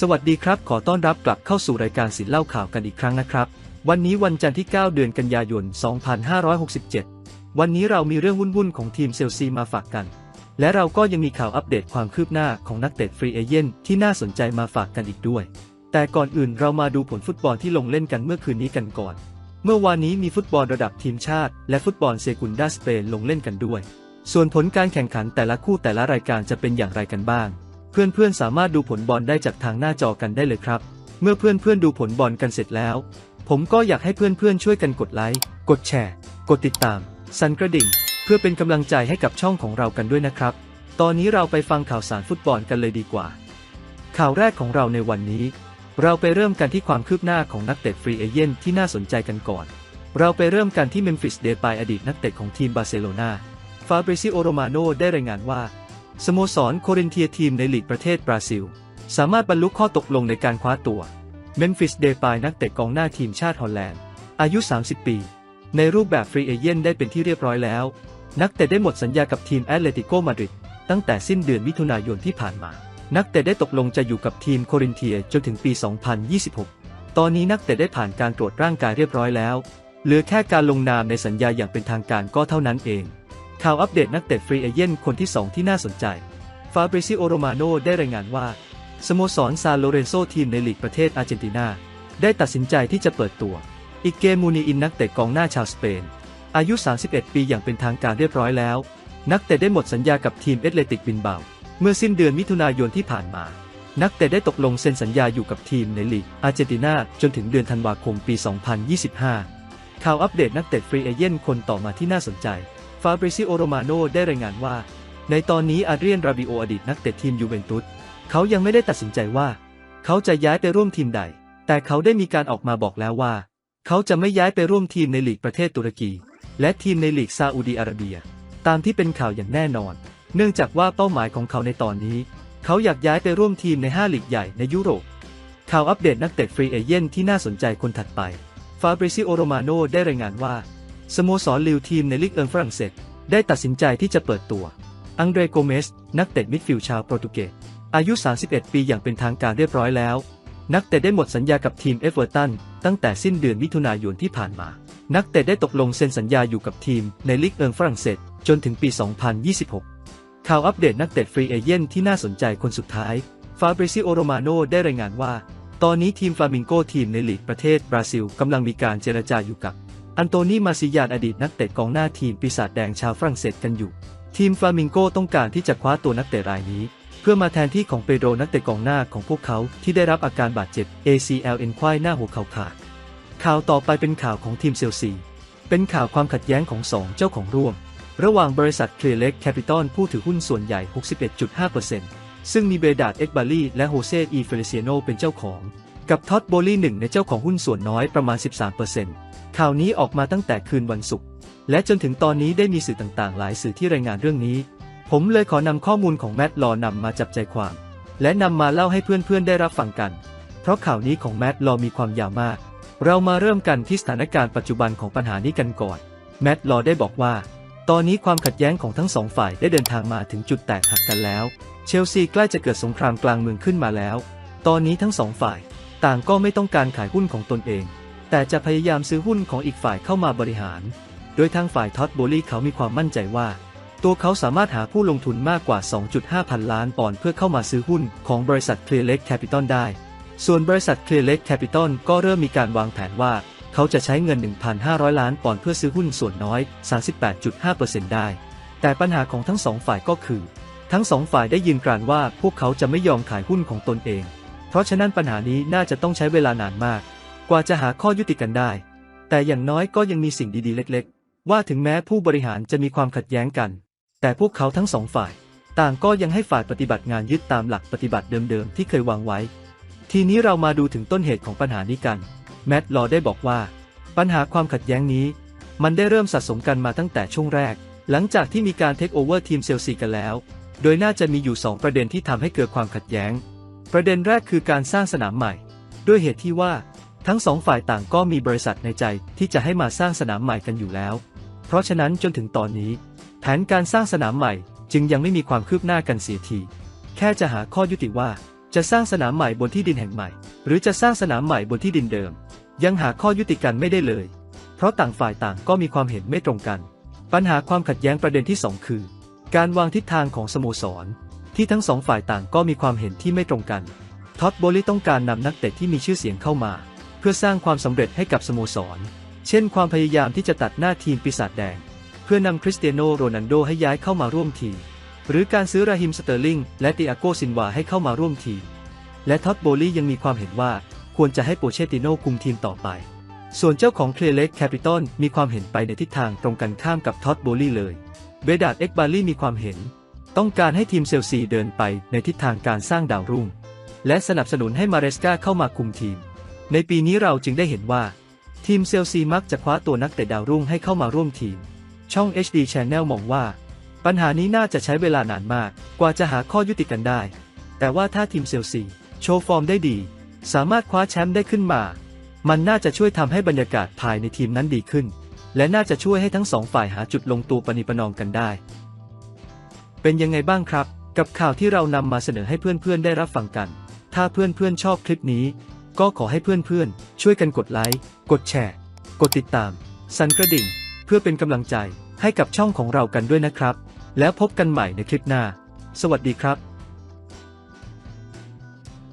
สวัสดีครับ ขอต้อนรับกลับเข้าสู่รายการสินเล่าข่าวกันอีกครั้งนะครับ วันนี้วันจันทร์ที่ 9 เดือนกันยายน 2567 วันนี้เรามีเรื่องวุ่นๆของทีมเซลซีมาฝากกัน และเราก็ยังมีข่าวอัปเดตความคืบหน้าของนักเตะฟรีเอเย่นที่น่าสนใจมาฝากกันอีกด้วย แต่ก่อนอื่นเรามาดูผลฟุตบอลที่ลงเล่นกันเมื่อคืนนี้กันก่อน เมื่อวานนี้มีฟุตบอลระดับทีมชาติ และฟุตบอลเซกุนดาสเปนลงเล่นกันด้วย ส่วนผลการแข่งขันแต่ละคู่แต่ละรายการจะเป็นอย่างไรกันบ้าง เพื่อนๆสามารถดูผลบอลได้จากทางหน้าจอกันได้เลยครับ เมื่อเพื่อนๆดูผลบอลกันเสร็จแล้ว ผมก็อยากให้เพื่อนๆช่วยกันกดไลค์ กดแชร์ กดติดตาม สั่นกระดิ่ง เพื่อเป็นกำลังใจให้กับช่องของเรากันด้วยนะครับ ตอนนี้เราไปฟังข่าวสารฟุตบอลกันเลยดีกว่า ข่าวแรกของเราในวันนี้ เราไปเริ่มกันที่ความคืบหน้าของนักเตะฟรีเอเย่นที่น่าสนใจกันก่อน เราไปเริ่มกันที่เมมฟิสเดปายอดีตนักเตะของทีมบาร์เซโลนาฟาบริซิโอโรมาโนได้รายงานว่า สโมสรโครินเทียทีมในลีกประเทศบราซิล สามารถบรรลุข้อตกลงในการคว้าตัวเมมฟิสเดปายนักเตะกองหน้าทีมชาติฮอลแลนด์ อายุ 30 ปี ในรูปแบบฟรีเอเย่นได้เป็นที่เรียบร้อยแล้ว นักเตะได้หมดสัญญากับทีมแอตเลติโกมาดริดตั้งแต่สิ้นเดือนมิถุนายนที่ผ่านมา นักเตะได้ตกลงจะอยู่กับทีมโครินเทียจนถึงปี 2026 ตอนนี้นักเตะได้ผ่านการตรวจร่างกายเรียบร้อยแล้ว เหลือแค่การลงนามในสัญญาอย่างเป็นทางการก็เท่านั้นเอง ข่าวอัปเดตนักเตะฟรีเอเย่นคนที่ 2 ที่น่าสนใจ ฟาบริซิโอโรมาโนได้รายงานว่า สโมสรซานโลเรนโซทีมในลีกประเทศอาร์เจนตินา ได้ตัดสินใจที่จะเปิดตัว อีกเกมูนีอินนักเตะกองหน้าชาวสเปน อายุ 31 ปีอย่างเป็นทางการเรียบร้อยแล้ว นักเตะได้หมดสัญญากับทีมเอตเลติกบินเบา เมื่อสิ้นเดือนมิถุนายนที่ผ่านมา นักเตะได้ตกลงเซ็นสัญญาอยู่กับทีมในลีกอาร์เจนตินาจนถึงเดือนธันวาคมปี 2025 ข่าวอัปเดตนักเตะฟรีเอเย่นคนต่อมาที่น่าสนใจ ฟาบริซิโอโรมาโนได้รายงานว่า ในตอนนี้อาเดรียนราบิโออดีตนักเตะทีมยูเวนตุสเขายังไม่ได้ตัดสินใจว่า เขาจะย้ายไปร่วมทีมใด แต่เขาได้มีการออกมาบอกแล้วว่า เขาจะไม่ย้ายไปร่วมทีมในลีกประเทศตุรกี และทีมในลีกซาอุดีอาระเบีย ตามที่เป็นข่าวอย่างแน่นอน เนื่องจากว่าเป้าหมายของเขาในตอนนี้ เขาอยากย้ายไปร่วมทีมใน5ลีกใหญ่ในยุโรปข่าวอัปเดตนักเตะฟรีเอเย่นที่น่าสนใจคนถัดไปฟาบริซิโอโรมาโนได้รายงานว่า สโมสรลิวทีมในลีกเอิงฝรั่งเศส ได้ตัดสินใจที่จะเปิดตัว อังเดรโกเมส นักเตะมิดฟิลด์ชาวโปรตุเกส อายุ 31 ปีอย่างเป็นทางการเรียบร้อยแล้ว นักเตะได้หมดสัญญากับทีมเอเวอร์ตันตั้งแต่สิ้นเดือนมิถุนายนที่ผ่านมา นักเตะได้ตกลงเซ็นสัญญาอยู่กับทีมในลีกเอิงฝรั่งเศส จนถึงปี 2026 ข่าวอัปเดตนักเตะฟรีเอเย่นที่น่าสนใจคนสุดท้าย ฟาบริซิโอโรมาโนได้รายงานว่า ตอนนี้ทีมฟลามิงโกทีมในลีกประเทศบราซิลกำลังมีการเจรจาอยู่กับ อันโตนีมาซิยานอดีตนักเตะกองหน้าทีมปีศาจแดงชาวฝรั่งเศสกันอยู่ ทีมฟลามิงโกต้องการที่จะคว้าตัวนักเตะรายนี้ เพื่อมาแทนที่ของเปโดรนักเตะกองหน้าของพวกเขาที่ได้รับอาการบาดเจ็บ ACL เอ็นควายหน้าหัวเข่าขาด ข่าวต่อไปเป็นข่าวของทีมเซลซี เป็นข่าวความขัดแย้งของสองเจ้าของร่วม ระหว่างบริษัทเคลเล็กแคปิตอลผู้ถือหุ้นส่วนใหญ่ 61.5%ซึ่งมีเบดาดเอ็กบาลีและโฮเซอีเฟลิเซียโนเป็นเจ้าของ กับท็อดโบลี่หนึ่งในเจ้าของหุ้นส่วนน้อยประมาณ 13% ข่าวนี้ออกมาตั้งแต่คืนวันศุกร์และจนถึงตอนนี้ได้มีสื่อต่างๆ หลายสื่อที่รายงานเรื่องนี้ ผมเลยขอนำข้อมูลของแมตต์ลอนำมาจับใจความ และนำมาเล่าให้เพื่อนๆได้รับฟังกัน เพราะข่าวนี้ของแมตต์ลอมีความยาวมาก เรามาเริ่มกันที่สถานการณ์ปัจจุบันของปัญหานี้กันก่อนแมตต์ลอได้บอกว่า ตอนนี้ความขัดแย้งของทั้งสองฝ่ายได้เดินทางมาถึงจุดแตกหักกันแล้ว เชลซีใกล้จะเกิดสงครามกลางเมืองขึ้นมาแล้ว ตอนนี้ทั้งสองฝ่าย ต่างก็ไม่ต้องการขายหุ้นของตนเอง แต่จะพยายามซื้อหุ้นของอีกฝ่ายเข้ามาบริหาร โดยทางฝ่ายท็อตโบลี่เขามีความมั่นใจว่า ตัวเขาสามารถหาผู้ลงทุนมากกว่า 2.5 พันล้านปอนด์เพื่อเข้ามาซื้อหุ้นของบริษัท Clear Lake Capital ได้ ส่วนบริษัท Clear Lake Capital ก็เริ่มมีการวางแผนว่า เขาจะใช้เงิน 1,500 ล้านปอนด์เพื่อซื้อหุ้นส่วนน้อย 38.5%ได้ แต่ปัญหาของทั้งสองฝ่ายก็คือ ทั้งสองฝ่ายได้ยืนกรานว่าพวกเขาจะไม่ยอมขายหุ้นของตนเอง เพราะฉะนั้นปัญหานี้น่าจะต้องใช้เวลานานมากก ว่าจะหาข้อยุติกันได้ แต่อย่างน้อยก็ยังมีสิ่งดีๆ เล็ก ๆ ว่าถึงแม้ผู้บริหารจะมีความขัดแย้งกัน แต่พวกเขาทั้งสองฝ่าย ต่างก็ยังให้ฝ่ายปฏิบัติงานยึดตามหลักปฏิบัติเดิมๆ ที่เคยวางไว้ ทีนี้เรามาดูถึงต้นเหตุของปัญหานี้กัน แมตต์ลอได้บอกว่า ปัญหาความขัดแย้งนี้ มันได้เริ่มสะสมกันมาตั้งแต่ช่วงแรก หลังจากที่มีการเทคโอเวอร์ทีมเซลซีกันแล้ว โดยน่าจะมีอยู่ 2 ประเด็นที่ทำให้เกิดความขัดแย้ง ประเด็นแรกคือการสร้างสนามใหม่ ด้วยเหตุที่ว่า ทั้งสองฝ่ายต่างก็มีบริษัทในใจที่จะให้มาสร้างสนามใหม่กันอยู่แล้ว เพราะฉะนั้นจนถึงตอนนี้ แผนการสร้างสนามใหม่จึงยังไม่มีความคืบหน้ากันเสียที แค่จะหาข้อยุติว่าจะสร้างสนามใหม่บนที่ดินแห่งใหม่ หรือจะสร้างสนามใหม่บนที่ดินเดิม ยังหาข้อยุติกันไม่ได้เลย เพราะต่างฝ่ายต่างก็มีความเห็นไม่ตรงกัน ปัญหาความขัดแย้งประเด็นที่สองคือ การวางทิศทางของสโมสร ที่ทั้งสองฝ่ายต่างก็มีความเห็นที่ไม่ตรงกันท็อตโบลีต้องการนำนักเตะที่มีชื่อเสียงเข้ามา เพื่อสร้างความสำเร็จให้กับสโมสร เช่นความพยายามที่จะตัดหน้าทีมปีศาจแดง เพื่อนำคริสเตียโนโรนัลโดให้ย้ายเข้ามาร่วมทีม หรือการซื้อราฮิมสเตอร์ลิงและติอาโกซินวาให้เข้ามาร่วมทีม และท็อตโบลียังมีความเห็นว่าควรจะให้โปเชติโนคุมทีมต่อไป ส่วนเจ้าของเคลเล็กแคปิตอลมีความเห็นไปในทิศทางตรงกันข้ามกับท็อตโบลีเลย เบดาดเอ็กบาลีมีความเห็น ต้องการให้ทีมเซลซีเดินไปในทิศทางการสร้างดาวรุ่ง และสนับสนุนให้มาเรสกาเข้ามาคุมทีม ในปีนี้เราจึงได้เห็นว่า ทีมเซลซีมักจะคว้าตัวนักเตะดาวรุ่งให้เข้ามาร่วมทีม ช่อง HD Channel มองว่า ปัญหานี้น่าจะใช้เวลานานมาก กว่าจะหาข้อยุติกันได้ แต่ว่าถ้าทีมเซลซีโชว์ฟอร์มได้ดี สามารถคว้าแชมป์ได้ขึ้นมา มันน่าจะช่วยทำให้บรรยากาศภายในทีมนั้นดีขึ้น และน่าจะช่วยให้ทั้งสองฝ่ายหาจุดลงตัวปณิประนอมกันได้ เป็นยังไงบ้างครับ กับข่าวที่เรานำมาเสนอให้เพื่อนๆได้รับฟังกัน ถ้าเพื่อนๆชอบคลิปนี้ ก็ขอให้เพื่อนๆ ช่วยกันกดไลค์ กดแชร์ กดติดตาม สั่นกระดิ่ง เพื่อเป็นกำลังใจให้กับช่องของเรากันด้วยนะครับ แล้วพบกันใหม่ในคลิปหน้า สวัสดีครับ